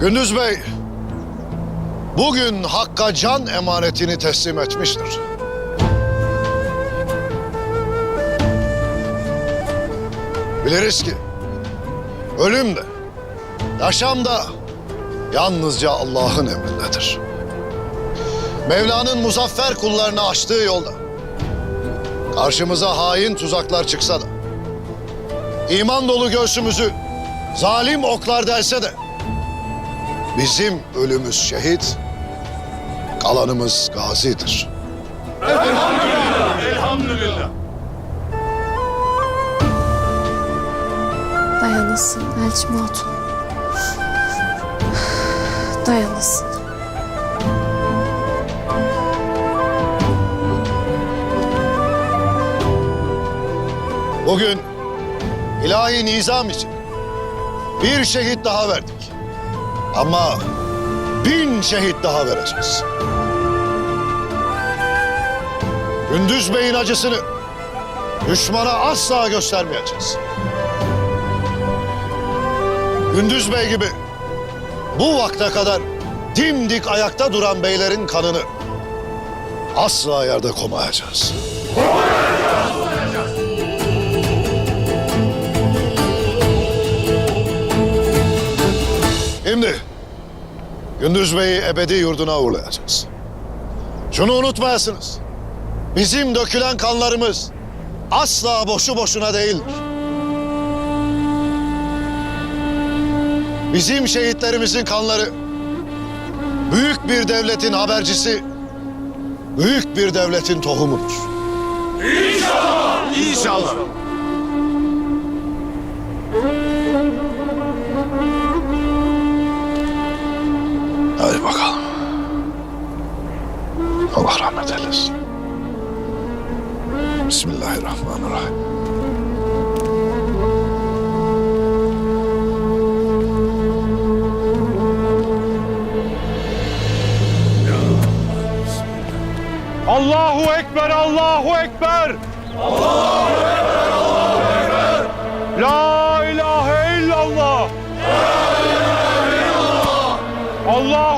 Gündüz Bey, bugün Hakk'a can emanetini teslim etmiştir. Biliriz ki ölüm de, yaşam da yalnızca Allah'ın emrindedir. Mevla'nın muzaffer kullarını açtığı yolda karşımıza hain tuzaklar çıksa da iman dolu göğsümüzü zalim oklar delse de bizim ölümüz şehit, kalanımız gazidir. Dayanasın Elçim Hatun. Dayanasın. Bugün ilahi nizam için bir şehit daha verdik. Ama bin şehit daha vereceğiz. Gündüz Bey'in acısını düşmana asla göstermeyeceğiz. Gündüz Bey gibi bu vakte kadar dimdik ayakta duran beylerin kanını asla yerde komayacağız. Şimdi Gündüz Bey'i ebedi yurduna uğurlayacağız. Şunu unutmayasınız. Bizim dökülen kanlarımız asla boşu boşuna değildir. Bizim şehitlerimizin kanları büyük bir devletin habercisi, büyük bir devletin tohumudur. İnşallah. Hadi Allah rahmet eylesin. Bismillahirrahmanirrahim. Allahu Ekber, Allahu Ekber. Allahu Ekber, Allahu Ekber. La ilahe illallah. La ilahe illallah. Allahu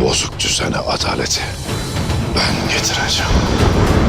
bozuk düzene adaleti ben getireceğim.